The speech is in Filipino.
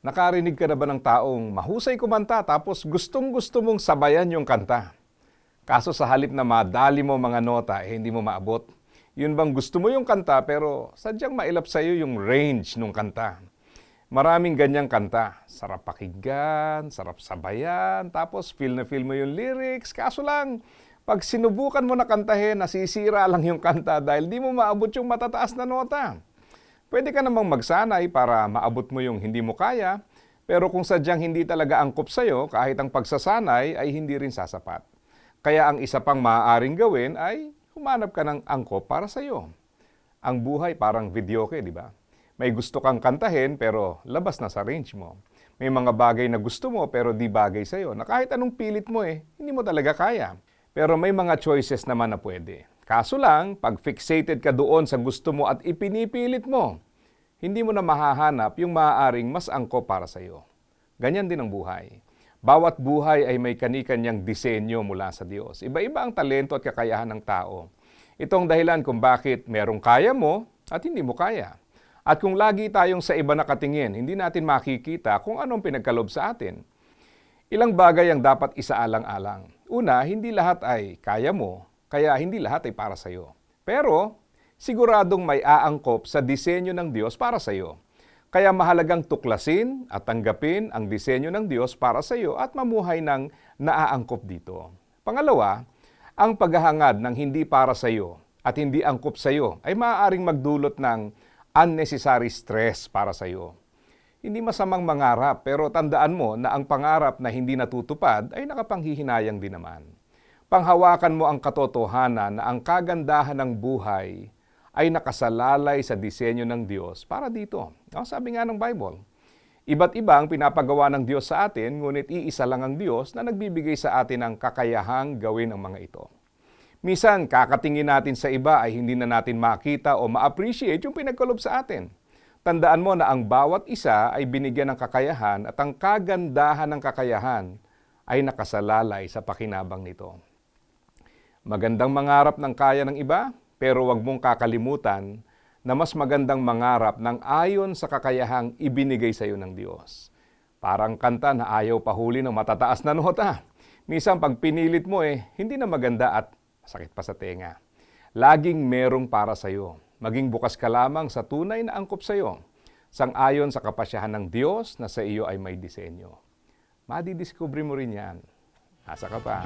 Nakarinig ka na ba ng taong mahusay kumanta tapos gustong gusto mong sabayan yung kanta? Kaso sa halip na madali mo mga nota, eh, hindi mo maabot. Yun bang gusto mo yung kanta pero sadyang mailap sa iyo yung range ng kanta. Maraming ganyang kanta. Sarap pakinggan, sarap sabayan, tapos feel na feel mo yung lyrics. Kaso lang, pag sinubukan mo na kantahin, nasisira lang yung kanta dahil di mo maabot yung matataas na nota. Pwede ka namang magsanay para maabot mo yung hindi mo kaya, pero kung sadyang hindi talaga angkop sa'yo, kahit ang pagsasanay ay hindi rin sasapat. Kaya ang isa pang maaaring gawin ay humanap ka ng angkop para sa'yo. Ang buhay parang videoke, di ba? May gusto kang kantahin pero labas na sa range mo. May mga bagay na gusto mo pero di bagay sa'yo na kahit anong pilit mo eh, hindi mo talaga kaya. Pero may mga choices naman na pwede. Kaso lang, pag fixated ka doon sa gusto mo at ipinipilit mo, hindi mo na mahahanap yung maaaring mas angkop para sa'yo. Ganyan din ang buhay. Bawat buhay ay may kani-kanyang disenyo mula sa Diyos. Iba-iba ang talento at kakayahan ng tao. Itong dahilan kung bakit merong kaya mo at hindi mo kaya. At kung lagi tayong sa iba nakatingin, hindi natin makikita kung anong pinagkalob sa atin. Ilang bagay ang dapat isaalang-alang. Una, hindi lahat ay kaya mo, kaya hindi lahat ay para sa iyo. Pero, siguradong may aangkop sa disenyo ng Diyos para sa iyo. Kaya mahalagang tuklasin at tanggapin ang disenyo ng Diyos para sa iyo at mamuhay ng naaangkop dito. Pangalawa, ang paghahangad ng hindi para sa iyo at hindi angkop sa iyo ay maaaring magdulot ng unnecessary stress para sa iyo. Hindi masamang mangarap pero tandaan mo na ang pangarap na hindi natutupad ay nakapanghihinayang din naman. Panghawakan mo ang katotohanan na ang kagandahan ng buhay ay nakasalalay sa disenyo ng Diyos para dito. No, sabi nga ng Bible, iba't iba ang pinapagawa ng Diyos sa atin, ngunit iisa lang ang Diyos na nagbibigay sa atin ng kakayahang gawin ang mga ito. Misan, kakatingin natin sa iba ay hindi na natin makita o ma-appreciate yung pinagkalob sa atin. Tandaan mo na ang bawat isa ay binigyan ng kakayahan at ang kagandahan ng kakayahan ay nakasalalay sa pakinabang nito. Magandang mangarap ng kaya ng iba, pero wag mong kakalimutan na mas magandang mangarap ng ayon sa kakayahang ibinigay sa iyo ng Diyos. Parang kanta na ayaw pahuli ng matataas na nota. Minsan pag pinilit mo eh, hindi na maganda at sakit pa sa tenga. Laging merong para sa iyo. Maging bukas ka lamang sa tunay na angkop sa iyo. Sang-ayon sa kapasyahan ng Diyos na sa iyo ay may disenyo. Madidiscover mo rin yan. Asa ka pa.